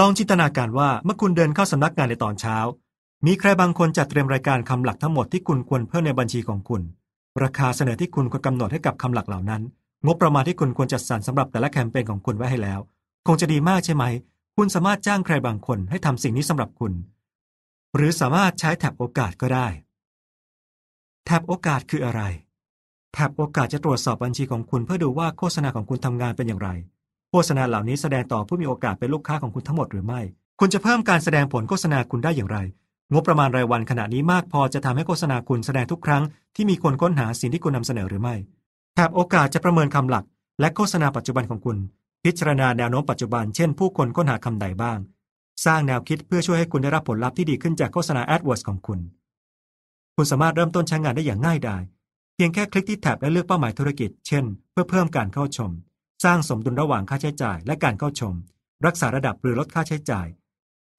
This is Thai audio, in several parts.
ลองจินตนาการว่าเมื่อคุณเดินเข้าสำนักงานในตอนเช้า มีใครบางคนจัดเตรียมรายการคำหลักทั้งหมดที่คุณควรเพิ่มในบัญชีของคุณ ราคาเสนอที่คุณควรกำหนดให้กับคำหลักเหล่านั้น งบประมาณที่คุณควรจัดสรรสำหรับแต่ละแคมเปญของคุณไว้ให้แล้ว คงจะดีมากใช่ไหม คุณสามารถจ้างใครบางคนให้ทำสิ่งนี้สำหรับคุณ หรือสามารถใช้แท็บโอกาสก็ได้ แท็บโอกาสคืออะไร แท็บโอกาสจะตรวจสอบบัญชีของคุณเพื่อดูว่าโฆษณาของคุณทำงานเป็นอย่างไร โฆษณาเหล่านี้แสดงต่อผู้มีโอกาสเป็นลูกค้าของคุณทั้งหมดหรือไม่ คุณจะเพิ่มการแสดงผลโฆษณาคุณได้อย่างไร งบประมาณรายวันขณะนี้มากพอจะทำให้โฆษณาคุณแสดงทุกครั้งที่มีคนค้นหาสิ่งที่คุณนำเสนอหรือไม่แถบโอกาสจะประเมินคำหลัก และโฆษณาปัจจุบันของคุณ พิจารณาแนวโน้มปัจจุบันเช่นผู้คนค้นหาคำใดบ้าง สร้างแนวคิดเพื่อช่วยให้คุณได้รับผลลัพธ์ที่ดีขึ้นจากโฆษณา AdWords ของคุณ คุณสามารถเริ่มต้นใช้งานได้อย่างง่ายดายเพียงแค่คลิกที่แท็บและเลือกเป้าหมายธุรกิจ เช่น เพื่อเพิ่มการเข้าชม สร้างสมดุลระหว่างค่าใช้จ่าย และการเข้าชม รักษาระดับหรือลดค่าใช้จ่าย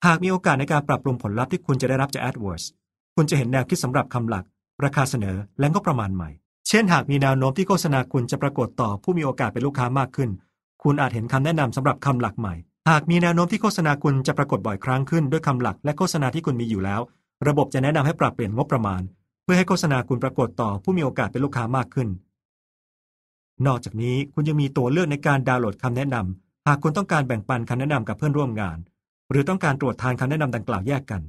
หากมีโอกาสในการปรับปรุงผลลัพธ์ที่คุณจะได้รับจาก AdWords คุณจะเห็นแนวคิดสำหรับคำหลัก ราคาเสนอและงบประมาณใหม่ เช่น หากมีแนวโน้มที่โฆษณาคุณจะปรากฏต่อผู้มีโอกาสเป็นลูกค้ามากขึ้น คุณอาจเห็นคำแนะนำสำหรับคำหลักใหม่ หากมีแนวโน้มที่โฆษณาคุณจะปรากฏบ่อยครั้งขึ้นด้วยคำหลักและโฆษณาที่คุณมีอยู่แล้ว ระบบจะแนะนำให้ปรับเปลี่ยนงบประมาณ เพื่อให้โฆษณาคุณปรากฏต่อผู้มีโอกาสเป็นลูกค้ามากขึ้น นอกจากนี้คุณยังมีตัวเลือกในการดาวน์โหลดคำแนะนำหากคุณต้องการแบ่งปันคำแนะนำกับเพื่อนร่วมงาน หรือต้องการตรวจทานคำแนะนำดังกล่าวแยกกัน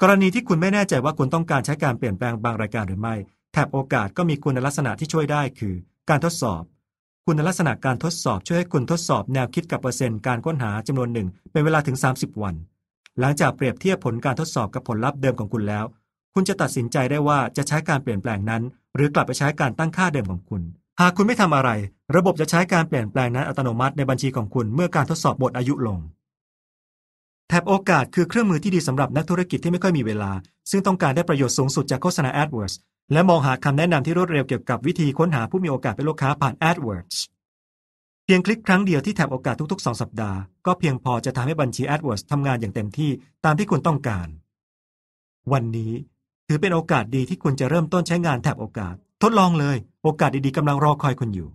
กรณีที่คุณไม่แน่ใจว่าคุณต้องการใช้การเปลี่ยนแปลงบางรายการหรือไม่แท็บโอกาสก็มีคุณลักษณะที่ช่วยได้คือ การทดสอบ คุณลักษณะการทดสอบช่วยให้คุณทดสอบแนวคิดกับเปอร์เซ็นต์การค้นหาจำนวนหนึ่งเป็นเวลาถึง 30 วัน หลังจากเปรียบเทียบผลการทดสอบกับผลลัพธ์เดิมของคุณแล้ว คุณจะตัดสินใจได้ว่าจะใช้การเปลี่ยนแปลงนั้น หรือกลับไปใช้การตั้งค่าเดิมของคุณ หากคุณไม่ทำอะไร ระบบจะใช้การเปลี่ยนแปลงนั้นอัตโนมัติในบัญชีของคุณเมื่อการทดสอบหมดอายุลงแท็บโอกาสคือเครื่องมือที่ดีสำหรับนักธุรกิจที่ไม่ค่อยมีเวลา ซึ่งต้องการได้ประโยชน์สูงสุดจากโฆษณา AdWords และมองหาคำแนะนำที่รวดเร็วเกี่ยวกับวิธีค้นหาผู้มีโอกาสเป็นลูกค้าผ่าน AdWords เพียงคลิกครั้งเดียวที่แท็บโอกาสทุกๆ 2 สัปดาห์ ก็เพียงพอจะทำให้บัญชี AdWords ทำงานอย่างเต็มที่ตามที่คุณต้องการ วันนี้ ถือเป็นโอกาสดีที่คุณจะเริ่มต้นใช้งานแท็บโอกาส ทดลองเลย โอกาสดีๆกำลังรอคอยคุณอยู่